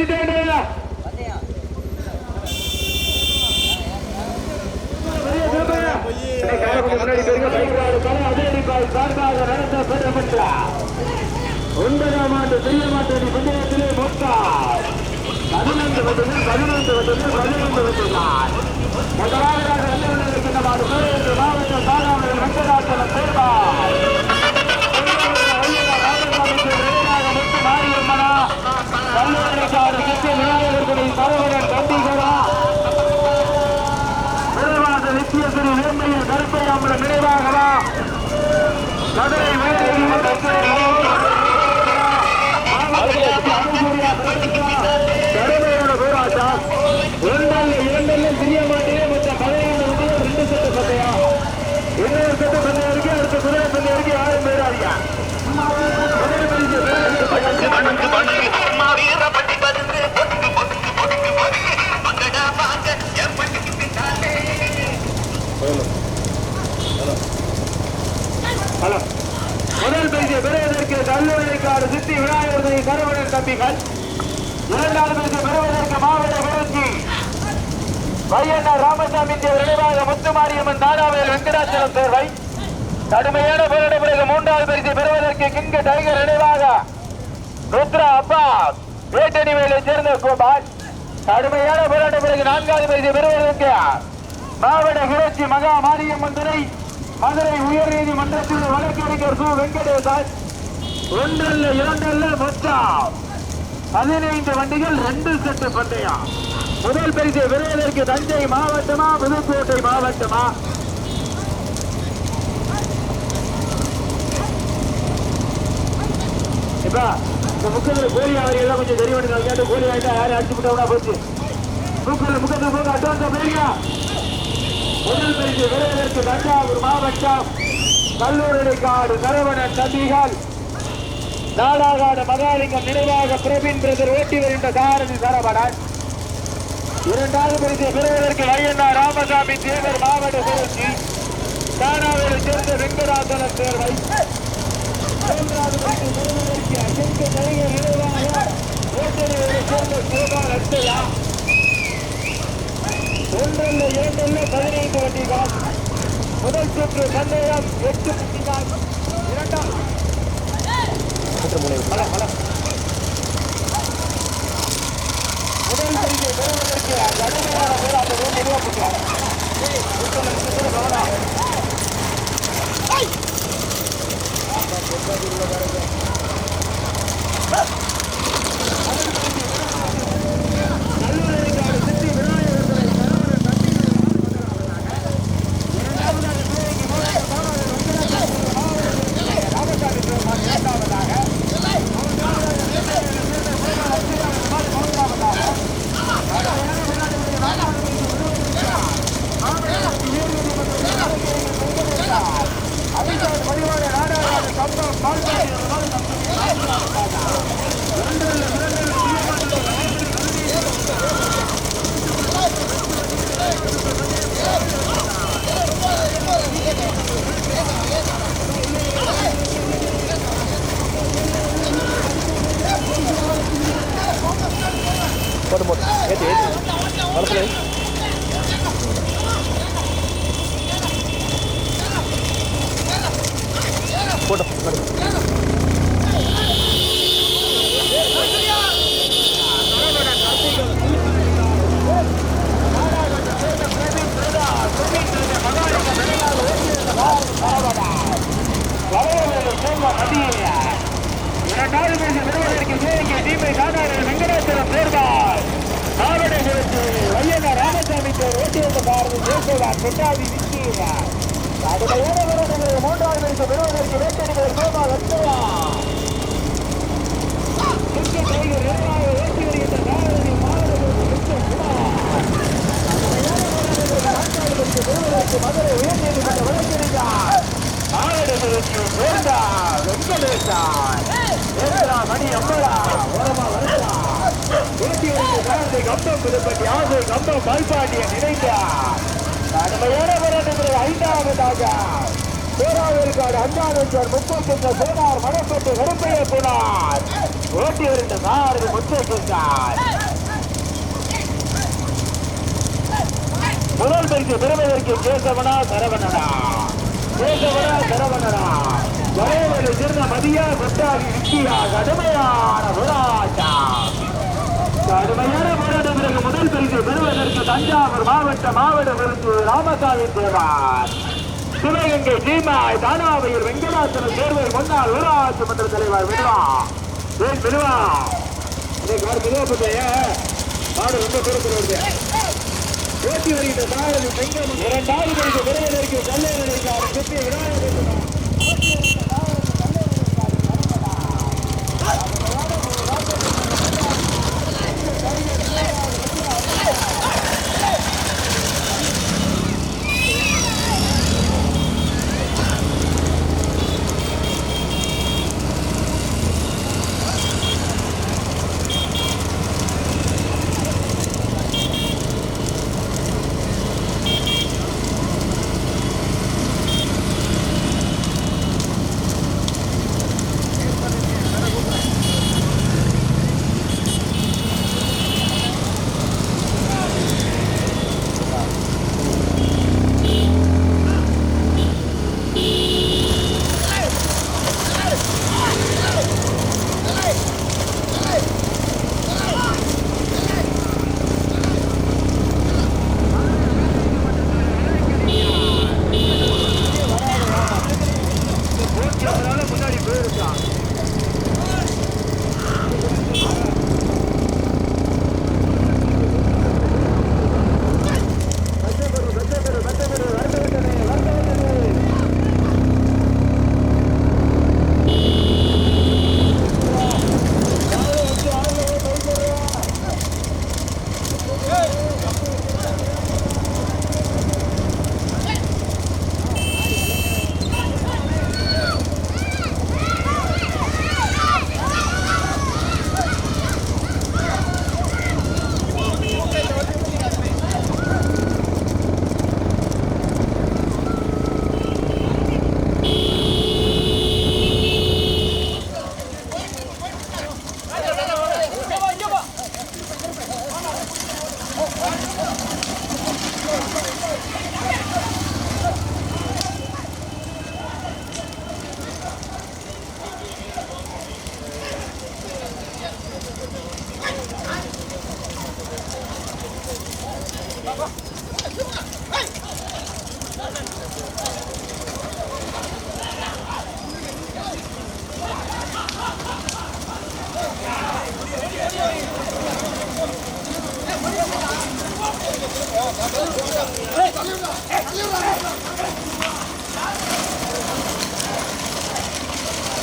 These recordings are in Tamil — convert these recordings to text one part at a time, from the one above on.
வேண்டியதா ஒன்பதாம் ஆண்டு பெரிய மாட்டேடி பந்தயத்திலே மொத்தம் பதினொன்று வட்டத்தில் பதினொன்று வட்டத்தில் பதினொன்று வட்டுள்ளார் முதலாவதாக இருக்கின்ற ஹலோ முதல் பரிசு பெறுவதற்கு கல்லூரிக்காடு சித்தி விநாயகர் சரவணன் தம்பிகள். இரண்டாவது பரிசு பெறுவதற்கு மாவட்ட குருஜி வையண்ணா ராமசாமி நினைவாக முத்துமாரியம்மன் தானாவேல் வெங்கடாச்சலம் தேர்வை. கடுமையான போராட்ட பிறகு மூன்றாவது பரிசை பெறுவதற்கு கிங்க டைகர் நினைவாக. ருத்ரா அப்பா வேட்டணி வேலை சேர்ந்த கோபால். கடுமையான போராட்ட பிறகு நான்காவது பரிசை பெறுவதற்கு மாவட்ட கிளர்ச்சி மகா மாரியம்மன் துறை மதுரை உயர் நீதிமன்றத்தில் வழக்கறிஞர் சு வெங்கடேசன் ஒன்றல்ல இரண்டல்ல பத்தாம் பதினைந்து வண்டிகள் ரெண்டு செட்டு பந்தயம். முதல் பரிசை பெறுவதற்கு தஞ்சை மாவட்டமா புதுக்கோட்டை மாவட்டமா இப்ப இந்த முக்கத்துல கோழி அவரை எல்லாம் கொஞ்சம் தெரிய வேண்டியது கேட்டு யாரும் அடிச்சு விட்டவனா போச்சு? முக்கத்துல முக்கத்துல போக அட்வான்ஸா போயிருங்க முதல் பரிசு தஞ்சாவூர் மாவட்டம் கல்லூரி காடு கரவணன் தம்பிகள் நாடாகாடு மகாலிங்கம் நினைவாக பிரபின் பிரதர் ஓட்டி வருகின்ற சாரதி சரவணன். இரண்டாவது பரிசு பெறுவதற்கு வையண்ணா ராமசாமி தேவர் மாவட்ட சுழற்சி. தானாவில் சேர்ந்த வெங்கடாசலம் தேர்வை மூன்றாவது பரிசு பெறுவதற்கு அஜென்ட் நடிகர் நினைவாக ஓட்டலில் சேர்ந்த கோபால் அட்டையா ஒன்றல்ல இரண்டல்ல பதினைந்து வண்டிகள் முதல் சுற்று சந்தேகம் எட்டு வண்டிகள் இரண்டாம் பல, பல. முதல் பரிசை பெறுவதற்கு கடுமையான போராட்டம் உருவாக்குகிறார் போட்டு போட்டு. ஏற்றி ஏற்றி வளர்த்து போட்டோம் இந்த பாரதி ஜெயசேகர் பெட்டாவி விக்கிறார் கடுமையான விரோதங்களை மூன்றாவது பரிசு பெறுவதற்கு வேட்டடிகள் கோபா வெட்டுவா கிரிக்கெட் வீரர் இரண்டாவது வேட்டி வருகின்ற பாரதி மாவட்டத்திற்கு மிக்க குமார் நான்காவது பரிசு பெறுவதற்கு மதுரை உயர்நீதிமன்ற வழக்கறிஞர் மாவட்டத்திற்கு சேர்ந்தா வெங்கடேசார் ஏழா மணி அம்மளா ஓரமா வருகிறா வேட்டி வருகின்ற காலத்தை கம்பம் புதுப்பட்டி ஆசை கம்பம் பால்பாட்டிய நினைத்தார். கடுமையான போராட்டத்தில் ஐந்தாவதாக. பேராவிற்காடு அஞ்சாவது முப்பத்தி சேனார் மணப்பட்டு கருப்பைய போனார். ஓட்டி வருகின்ற கார் முத்தேசார் முதல் பரிசு பெறுவதற்கு கேசவனா சரவணனா. கேசவனா சரவணனா. வரைவரை சேர்ந்த மதியா கொட்டாவி விக்கியா கடுமையான போராட்டம். கடுமையான போராட்டம் பிறகு முதல் பரிசு பெறுவதற்கு தஞ்சாவூர் மாவட்ட மாவட்ட விருது ராமசாமி தேவார். சிவகங்கை சீமாய் தானாவையில் வெங்கடாசன தேர்தல் முன்னாள் ஊராட்சி மன்ற தலைவர் விடுவா. ஏன் விடுவா? இன்னைக்கு மெதுவா போட்டேன் மாடு ரொம்ப தூரத்தில் வருது ஓட்டி வருகின்ற சாரதி செங்கம். இரண்டாவது பரிசு பெறுவதற்கு கல்லூரி அவர் சுற்றி விநாயகர்.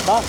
三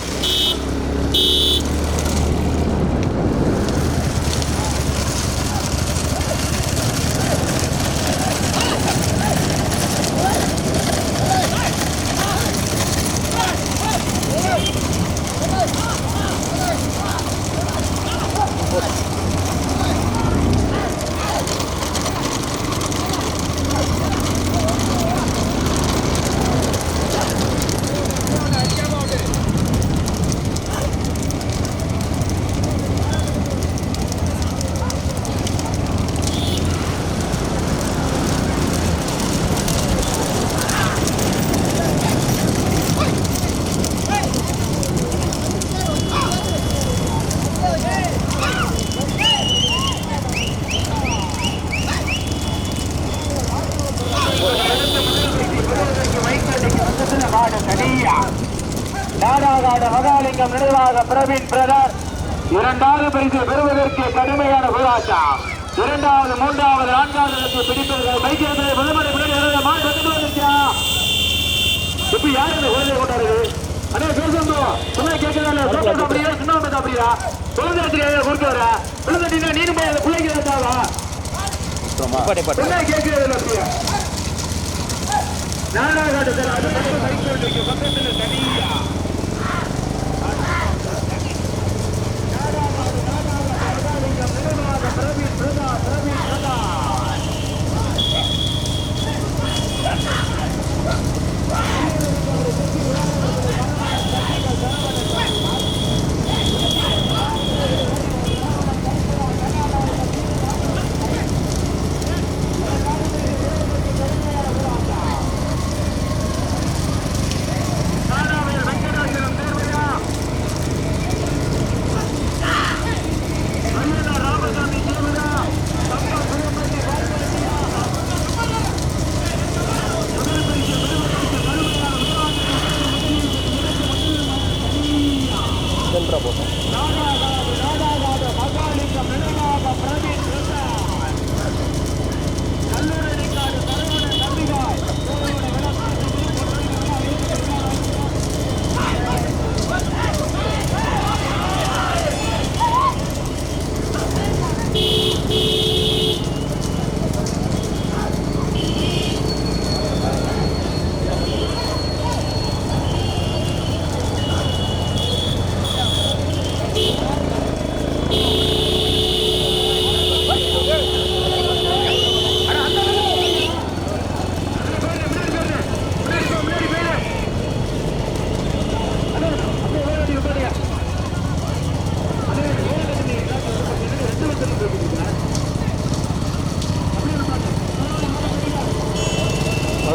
நாடாகாடு மகாலிங்கம் நினைவாக பிரவீன் பிரதர். இரண்டாவது பரிசு பெறுவதற்கு கடுமையான போராட்டம். இரண்டாவது மூன்றாவது நான்காவது பிடிப்பவர்கள் பைக்கில் முதல்மலை முன்னாடி மாடு இப்ப யாரு இந்த குழந்தைய கொண்டாடுது அண்ணே பேசும் சொன்னா கேட்கறதா சோப்பா சாப்பிடுறியா? சுண்ணாம்பு சாப்பிடுறியா? குழந்தை வச்சுக்க கொடுக்க வர? விழுந்துட்டீங்கன்னா நீனு போய் அந்த பிள்ளைக்கு சொன்னா கேட்கறது നാടാകാട്ട് അത് തത്വം കഴിച്ചുകൊണ്ടിരിക്കും പത്രത്തിന് തടിയില്ല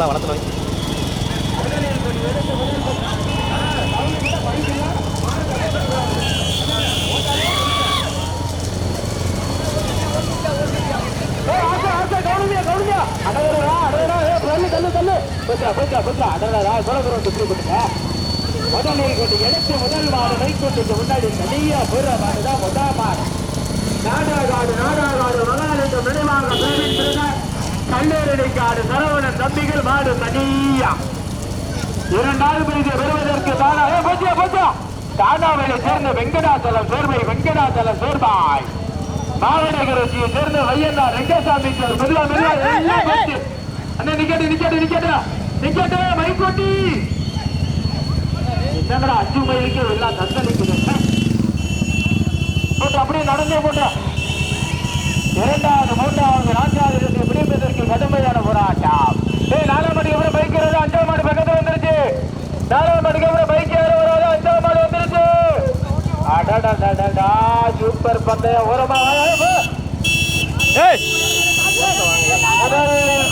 நல்லா வளர்த்துல வை எடுத்து முதல் மாடு வைக்கொண்டு முன்னாடி தனியா போற மாடுதான் முதல் மாடு நாடாகாடு நாடாகாடு மகாலிங்கம் நினைவாக கல்லூரிக்காடு சரவணன் தம்பிகள் மாடு தனியா. இரண்டாவது பரிசு பெறுவதற்கு தானா ஏ போச்சியா போச்சியா தானாவிலை சேர்ந்த வெங்கடாச்சலம் சேர்மை வெங்கடாச்சலம் சேர்பாய் மாவட்டகரசியை சேர்ந்த வையண்ணா ரெங்கசாமி சார். மெதுவா மெதுவா. எல்லாம் போச்சு. அண்ணா நிக்கட்டு நிக்கட்டு நிக்கட்டு. நிக்கட்டு மைக்கோட்டி. என்னங்கடா அஞ்சு மைலுக்கு எல்லாம் தந்தளிக்குது அப்படியே நடந்தே போட்டு இரண்டாவது மூன்றாவது நான்காவது இடத்தை பிடிப்பதற்கு கடுமையான போராட்டம் ஏய் நாலாம் மணிக்கு அப்புறம் பைக் வராது அஞ்சாம் மாடு பக்கத்துல வந்துருச்சு நாலாம் மணிக்கு அப்புறம் பைக் ஏற வராது அஞ்சாம் மாடு வந்துருச்சு அடடடடடா சூப்பர் பந்தயம் ஓரமா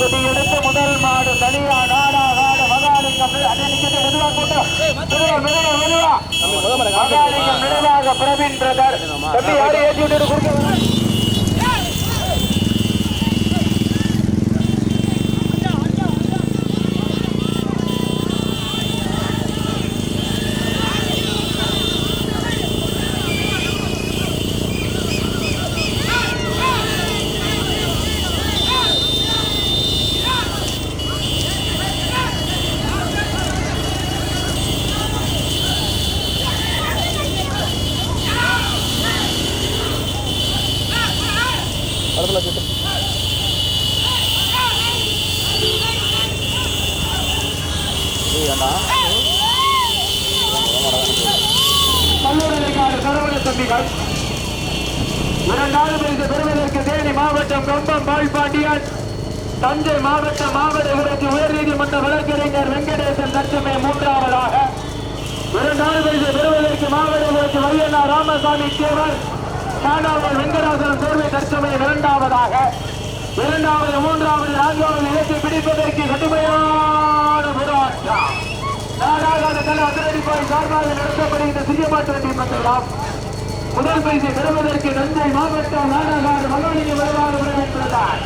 குடி எடுத்து முதல் மாடு தனியா நாடா நாடு மகாலிங்கம் மெதுவா போட்டு மெதுவா மெதுவா மெதுவா. நம்ம முத மலை மகாலிங்கம் நினைவாக பிரவீன் பிரதர் தம்பி ஏற்றி விட்டு கொடுக்க தம்பிகள் இரண்டாவது பரிசு பெறுவதற்கு தேனி மாவட்டம் கம்பம் பால்பாண்டியன் தஞ்சை மாவட்ட மாவட்ட விலக்கு உயர்நீதிமன்ற வழக்கறிஞர் வெங்கடேசன் தச்சமே மூன்றாவதாக. இரண்டாவது பரிசு பெறுவதற்கு மாவட்ட விலக்கு வையண்ணா ராமசாமி தேவர். நான்காவது வெங்கடாசலம் தேர்வை தற்சமயம் இரண்டாவதாக. இரண்டாவது மூன்றாவது பாய் சார்பாக நடத்தப்படுகின்ற சிறிய மாட்டு வண்டி பத்திரம் முதல் பரிசை பெறுவதற்கு நஞ்சை மாவட்டம் நாடகாடு மல்லோலிங்க வருவாறு வரவேற்றுள்ளார்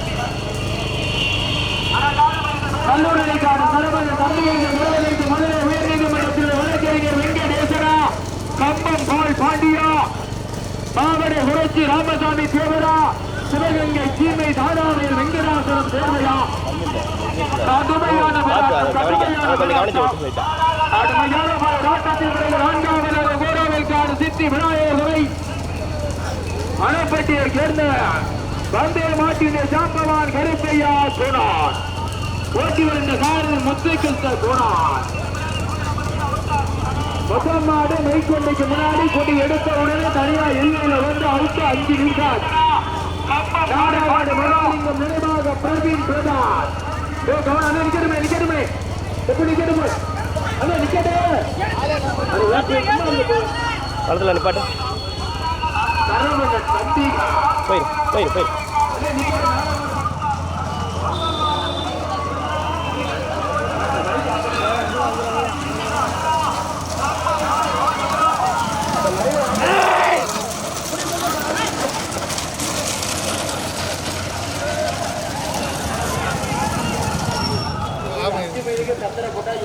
கல்லூரிக்கான தலைவர் ராமசாமி தேவரா சிவகங்கை சீமை தாராவில் வெங்கடாசனம் தேவையா போராட்டத்தில் சேர்ந்த பந்தய மாட்டின ஜாம்பவான் கருப்பையா போனார் ஓட்டி வந்த காரில் முத்துக்கிருஷ்ண போனார் முதல் மெய்கொண்டைக்கு முன்னாடி கொண்டு எடுத்த உடனே தனியா எல்லையில வந்து அவுட்டு அஞ்சு நிமிஷம் நாடாவாடு மகாலிங்கம் நினைவாக பிரவீன் பிரதான் ஏ கவனம் படத்தில் நிப்பாட்டு போயிரு போயிரு போயிரு.